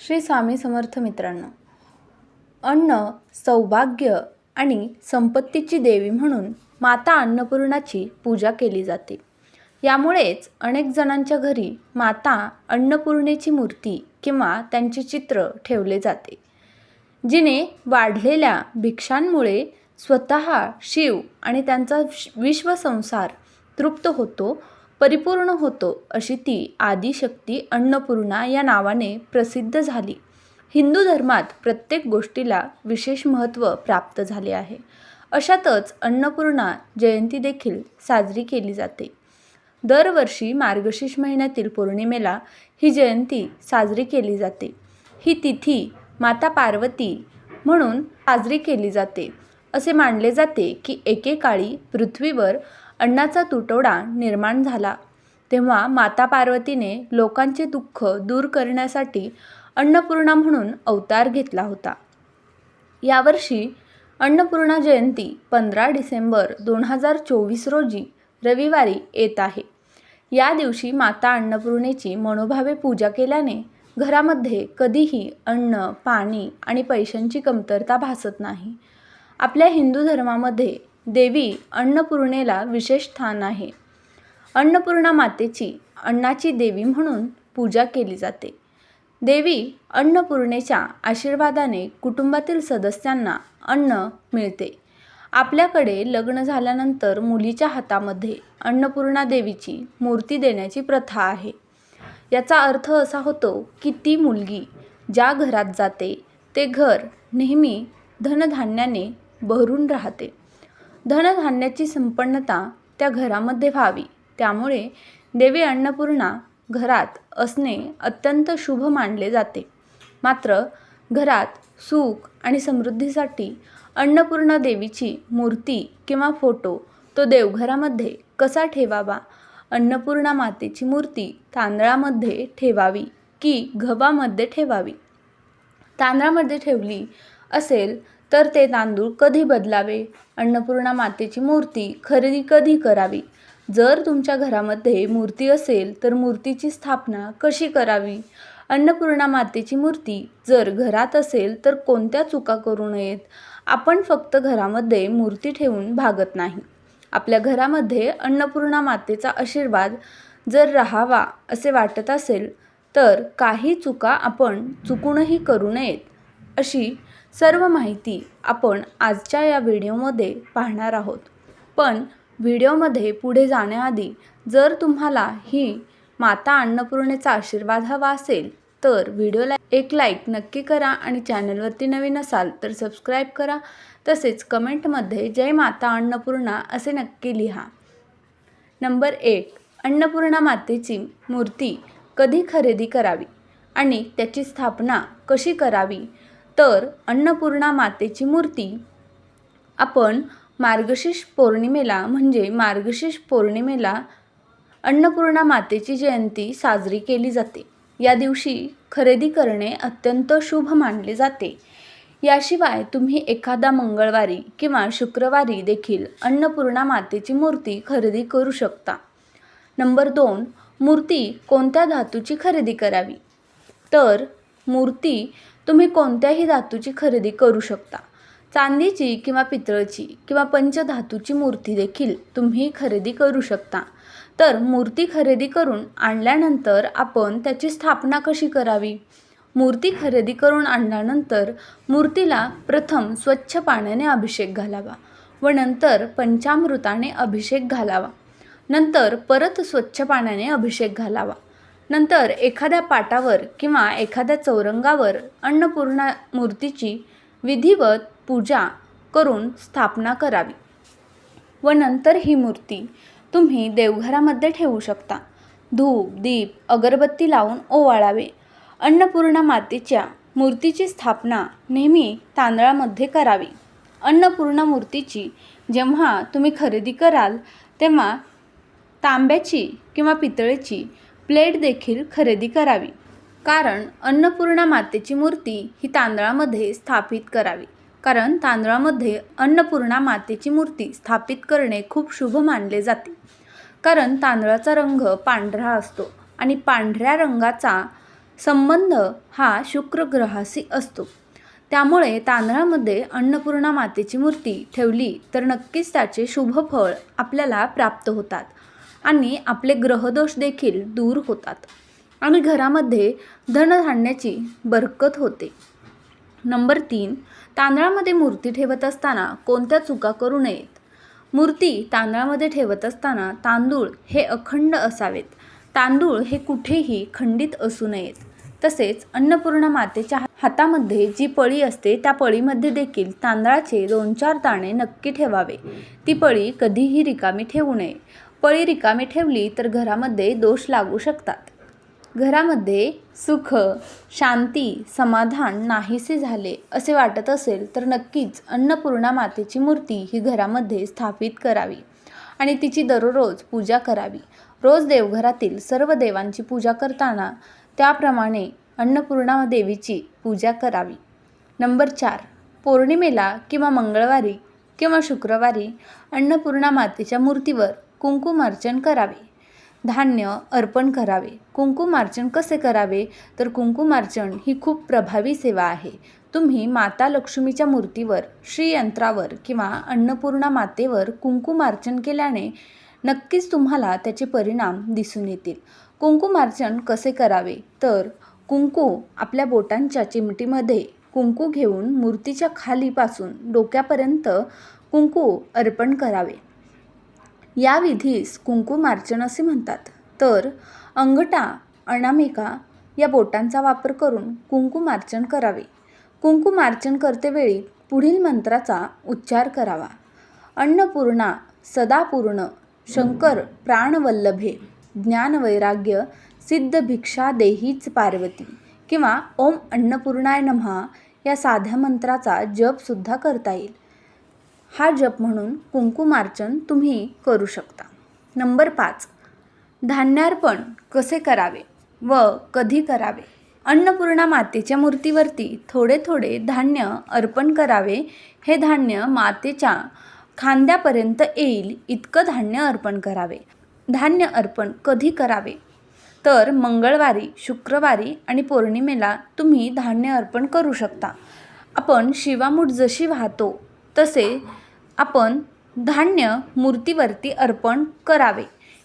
श्री स्वामी समर्थ मित्रांनो अन्न सौभाग्य आणि संपत्तीची देवी म्हणून माता अन्नपूर्णाची पूजा केली जाते. यामुळेच अनेक जणांच्या घरी माता अन्नपूर्णेची मूर्ती किंवा त्यांचे चित्र ठेवले जाते जिने वाढलेल्या भिक्षांमुळे स्वतः शिव आणि त्यांचा विश्वसंसार तृप्त होतो परिपूर्ण होतो अशी ती आदिशक्ती अन्नपूर्णा या नावाने प्रसिद्ध झाली. हिंदू धर्मात प्रत्येक गोष्टीला विशेष महत्त्व प्राप्त झाले आहे. अशातच अन्नपूर्णा जयंती देखील साजरी केली जाते. दरवर्षी मार्गशीर्ष महिन्यातील पौर्णिमेला ही जयंती साजरी केली जाते. ही तिथी माता पार्वती म्हणून साजरी केली जाते. असे मानले जाते की एकेकाळी पृथ्वीवर अन्नाचा तुटवडा निर्माण झाला. तेव्हा माता पार्वतीने लोकांचे दुःख दूर करण्यासाठी अन्नपूर्णा म्हणून अवतार घेतला होता. यावर्षी अन्नपूर्णा जयंती पंधरा डिसेंबर दोन हजार चोवीस रोजी रविवारी येत आहे. या दिवशी माता अन्नपूर्णेची मनोभावे पूजा केल्याने घरामध्ये कधीही अन्न पाणी आणि पैशांची कमतरता भासत नाही. आपल्या हिंदू धर्मामध्ये देवी अन्नपूर्णेला विशेष स्थान आहे. अन्नपूर्णा मातेची अन्नाची देवी म्हणून पूजा केली जाते. देवी अन्नपूर्णेच्या आशीर्वादाने कुटुंबातील सदस्यांना अन्न मिळते. आपल्याकडे लग्न झाल्यानंतर मुलीच्या हातामध्ये अन्नपूर्णा देवीची मूर्ती देण्याची प्रथा आहे. याचा अर्थ असा होतो की ती मुलगी ज्या घरात जाते ते घर नेहमी धनधान्याने भरून राहते. धनधान्याची संपन्नता त्या घरामध्ये व्हावी. त्यामुळे देवी अन्नपूर्णा घरात असणे अत्यंत शुभ मानले जाते. मात्र घरात सुख आणि समृद्धीसाठी अन्नपूर्णा देवीची मूर्ती किंवा फोटो तो देवघरामध्ये कसा ठेवावा? अन्नपूर्णा मातेची मूर्ती तांदळामध्ये ठेवावी की गव्हामध्ये ठेवावी? तांदळामध्ये ठेवली असेल तर ते तांदूळ कधी बदलावे? अन्नपूर्णा मातेची मूर्ती खरेदी कधी करावी? जर तुमच्या घरामध्ये मूर्ती असेल तर मूर्तीची स्थापना कशी करावी? अन्नपूर्णा मातेची मूर्ती जर घरात असेल तर कोणत्या चुका करू नयेत? आपण फक्त घरामध्ये मूर्ती ठेवून भागत नाही. आपल्या घरामध्ये अन्नपूर्णा मातेचा आशीर्वाद जर राहावा असे वाटत असेल तर काही चुका आपण चुकूनही करू नयेत अशी सर्व माहिती आपण आजच्या या व्हिडिओमध्ये पाहणार आहोत. पण व्हिडिओमध्ये पुढे जाण्याआधी जर तुम्हाला ही माता अन्नपूर्णेचा आशीर्वाद हवा असेल तर व्हिडिओला एक लाईक नक्की करा आणि चॅनलवरती नवीन असाल तर सबस्क्राईब करा. तसेच कमेंटमध्ये जय माता अन्नपूर्णा असे नक्की लिहा. नंबर एक अन्नपूर्णा मातेची मूर्ती कधी खरेदी करावी आणि त्याची स्थापना कशी करावी? तर अन्नपूर्णा मातेची मूर्ती. आपण मार्गशीर्ष पौर्णिमेला म्हणजे मार्गशीर्ष पौर्णिमेला अन्नपूर्णा मातेची जयंती साजरी केली जाते. या दिवशी खरेदी करणे अत्यंत शुभ मानले जाते. याशिवाय तुम्ही एखादा मंगळवारी किंवा शुक्रवारी देखील अन्नपूर्णा मातेची मूर्ती खरेदी करू शकता. नंबर दोन मूर्ती कोणत्या धातूची खरेदी करावी? तर मूर्ती तुम्ही कोणत्याही धातूची खरेदी करू शकता. चांदीची किंवा पितळची किंवा पंचधातूची मूर्ती देखील तुम्ही खरेदी करू शकता. तर मूर्ती खरेदी करून आणल्यानंतर आपण त्याची स्थापना कशी करावी? मूर्ती खरेदी करून आणल्यानंतर मूर्तीला प्रथम स्वच्छ पाण्याने अभिषेक घालावा व नंतर पंचामृताने अभिषेक घालावा. नंतर परत स्वच्छ पाण्याने अभिषेक घालावा. नंतर एखाद्या पाटावर किंवा एखाद्या चौरंगावर अन्नपूर्णा मूर्तीची विधिवत पूजा करून स्थापना करावी व नंतर ही मूर्ती तुम्ही देवघरामध्ये ठेवू शकता. धूप दीप अगरबत्ती लावून ओवाळावे. अन्नपूर्णा मातेच्या मूर्तीची स्थापना नेहमी तांदळामध्ये करावी. अन्नपूर्णा मूर्तीची जेव्हा तुम्ही खरेदी कराल तेव्हा तांब्याची किंवा पितळेची प्लेट देखील खरेदी करावी. कारण अन्नपूर्णा मातेची मूर्ती ही तांदळामध्ये स्थापित करावी. कारण तांदळामध्ये अन्नपूर्णा मातेची मूर्ती स्थापित करणे खूप शुभ मानले जाते. कारण तांदळाचा रंग पांढरा असतो आणि पांढऱ्या रंगाचा संबंध हा शुक्र ग्रहाशी असतो. त्यामुळे तांदळामध्ये अन्नपूर्णा मातेची मूर्ती ठेवली तर नक्कीच त्याचे शुभ फळ आपल्याला प्राप्त होतात. आणि आपले ग्रहदोष देखील दूर होतात. आणि घरामध्ये धनधान्याची बरकत होते. नंबर तीन तांदळामध्ये मूर्ती ठेवत असताना कोणत्या चुका करू नयेत? मूर्ती तांदळामध्ये ठेवत असताना तांदूळ हे अखंड असावेत. तांदूळ हे कुठेही खंडित असू नयेत. तसेच अन्नपूर्णा मातेच्या हातामध्ये जी पळी असते त्या पळीमध्ये देखील तांदळाचे दोन चार दाणे नक्की ठेवावे. ती पळी कधीही रिकामी ठेवू नये. पळी रिकामी ठेवली तर घरामध्ये दोष लागू शकतात. घरामध्ये सुख शांती समाधान नाहीसे झाले असे वाटत असेल तर नक्कीच अन्नपूर्णा मातेची मूर्ती ही घरामध्ये स्थापित करावी आणि तिची दररोज पूजा करावी. रोज देवघरातील सर्व देवांची पूजा करताना त्याप्रमाणे अन्नपूर्णा देवीची पूजा करावी. नंबर चार पौर्णिमेला किंवा मंगळवारी किंवा शुक्रवारी अन्नपूर्णा मातेच्या मूर्तीवर कुंकुमार्चन करावे. धान्य अर्पण करावे. कुंकुमार्चन कसे करावे? तर कुंकुमार्चन ही खूप प्रभावी सेवा आहे. तुम्ही माता लक्ष्मीच्या मूर्तीवर श्रीयंत्रावर किंवा अन्नपूर्णा मातेवर कुंकुमार्चन केल्याने नक्कीच तुम्हाला त्याचे परिणाम दिसून येतील. कुंकुमार्चन कसे करावे? तर कुंकू आपल्या बोटांच्या चिमटीमध्ये कुंकू घेऊन मूर्तीच्या खालीपासून डोक्यापर्यंत कुंकू अर्पण करावे. या विधीस कुंकुमार्चन असे म्हणतात. तर अंगठा अनामिका या बोटांचा वापर करून कुंकुमार्चन करावे. कुंकुमार्चन करतेवेळी पुढील मंत्राचा उच्चार करावा. अन्नपूर्णा सदापूर्ण शंकर प्राणवल्लभे ज्ञानवैराग्य सिद्ध भिक्षा देहीच पार्वती किंवा ओम अन्नपूर्णाय नमः या साध्या मंत्राचा जपसुद्धा करता येईल. हा जप म्हणून कुंकुमार्चन तुम्ही करू शकता. नंबर पाच. धान्यार्पण कसे करावे व कधी करावे? अन्नपूर्णा मातेच्या मूर्तीवरती थोडे थोडे धान्य अर्पण करावे. हे धान्य मातेच्या खांद्यापर्यंत येईल इतकं धान्य अर्पण करावे. धान्य अर्पण कधी करावे? तर मंगळवारी शुक्रवारी आणि पौर्णिमेला तुम्ही धान्य अर्पण करू शकता. आपण शिवामूठ जशी वाहतो तसे आपण धान्य मूर्तीवरती अर्पण करावे.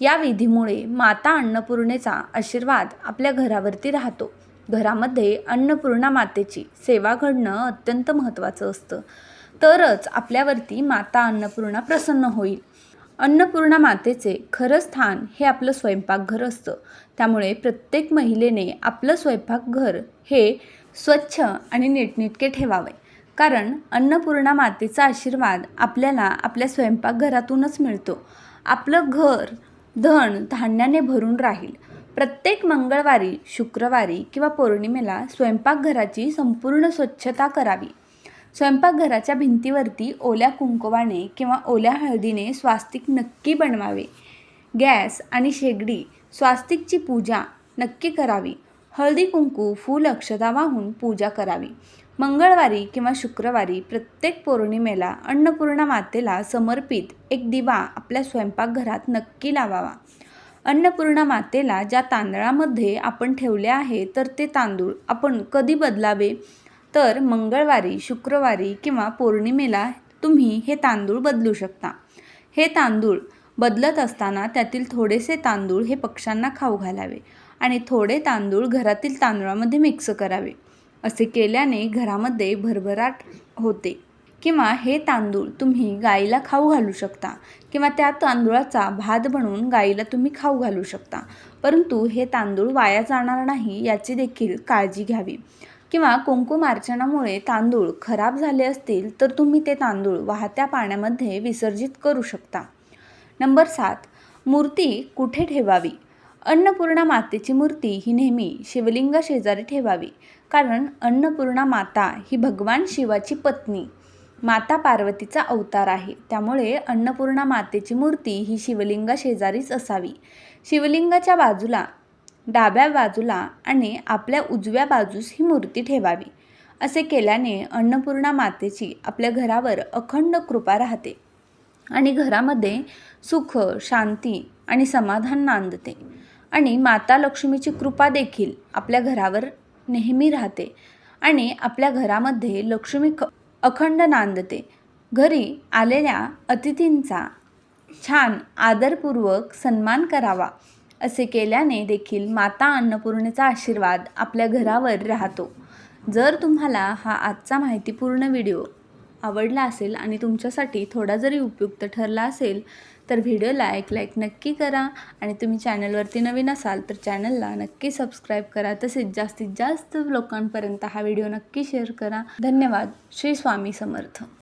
या विधीमुळे माता अन्नपूर्णेचा आशीर्वाद आपल्या घरावरती राहतो. घरामध्ये अन्नपूर्णा मातेची सेवा घडणं अत्यंत महत्त्वाचं असतं. तरच आपल्यावरती माता अन्नपूर्णा प्रसन्न होईल. अन्नपूर्णा मातेचे खरं स्थान हे आपलं स्वयंपाकघर असतं. त्यामुळे प्रत्येक महिलेने आपलं स्वयंपाकघर हे स्वच्छ आणि नीटनेटके ठेवावे. कारण अन्नपूर्णा मातेचा आशीर्वाद आपल्याला आपल्या स्वयंपाकघरातूनच मिळतो. आपलं घर धन धान्याने भरून राहील. प्रत्येक मंगळवारी शुक्रवारी किंवा पौर्णिमेला स्वयंपाकघराची संपूर्ण स्वच्छता करावी. स्वयंपाकघराच्या भिंतीवरती ओल्या कुंकवाने किंवा ओल्या हळदीने स्वास्तिक नक्की बनवावे. गॅस आणि शेगडी स्वास्तिकची पूजा नक्की करावी. हळदी कुंकू फूल अक्षता वाहून पूजा करावी. मंगळवारी किंवा शुक्रवारी प्रत्येक पौर्णिमेला अन्नपूर्णा मातेला समर्पित एक दिवा आपल्या स्वयंपाकघरात नक्की लावावा. अन्नपूर्णा मातेला ज्या तांदळामध्ये आपण ठेवले आहे तर ते तांदूळ आपण कधी बदलावे? तर मंगळवारी शुक्रवारी किंवा पौर्णिमेला तुम्ही हे तांदूळ बदलू शकता. हे तांदूळ बदलत असताना त्यातील थोडेसे तांदूळ हे पक्ष्यांना खाऊ घालावे आणि थोडे तांदूळ घरातील तांदळामध्ये मिक्स करावे. असे केल्याने घरामध्ये भरभराट होते. किंवा हे तांदूळ तुम्ही गाईला खाऊ घालू शकता किंवा त्या तांदूळाचा भात बनवून गाईला तुम्ही खाऊ घालू शकता. परंतु हे तांदूळ वाया जाणार नाही याची देखील काळजी घ्यावी. किंवा कुंकुमार्चनामुळे तांदूळ खराब झाले असतील तर तुम्ही ते तांदूळ वाहत्या पाण्यामध्ये विसर्जित करू शकता. नंबर सात. मूर्ती कुठे ठेवावी? अन्नपूर्णा मातेची मूर्ती ही नेहमी शिवलिंग शेजारी ठेवावी. कारण अन्नपूर्णा माता ही भगवान शिवाची पत्नी. माता पार्वतीचा अवतार आहे. त्यामुळे अन्नपूर्णा मातेची मूर्ती ही शिवलिंगा शेजारीच असावी. शिवलिंगाच्या बाजूला डाव्या बाजूला आणि आपल्या उजव्या बाजूस ही मूर्ती ठेवावी. असे केल्याने अन्नपूर्णा मातेची आपल्या घरावर अखंड कृपा राहते आणि घरामध्ये सुख शांती आणि समाधान नांदते. आणि माता लक्ष्मीची कृपा देखील आपल्या घरावर नेहमी राहते आणि आपल्या घरामध्ये लक्ष्मी ख अखंड नांदते. घरी आलेल्या अतिथींचा छान आदरपूर्वक सन्मान करावा असे केल्याने देखील माता अन्नपूर्णेचा आशीर्वाद आपल्या घरावर राहतो. जर तुम्हाला हा आजचा माहितीपूर्ण व्हिडिओ आवडला असेल आणि तुमच्यासाठी थोडा जरी उपयुक्त ठरला असेल तर व्हिडिओला एक लाईक नक्की करा. आणि तुम्ही चॅनलवरती नवीन असाल तर चॅनलला नक्की सबस्क्राईब करा. तसेच जास्तीत जास्त लोकांपर्यंत हा व्हिडिओ नक्की शेअर करा. धन्यवाद. श्री स्वामी समर्थ.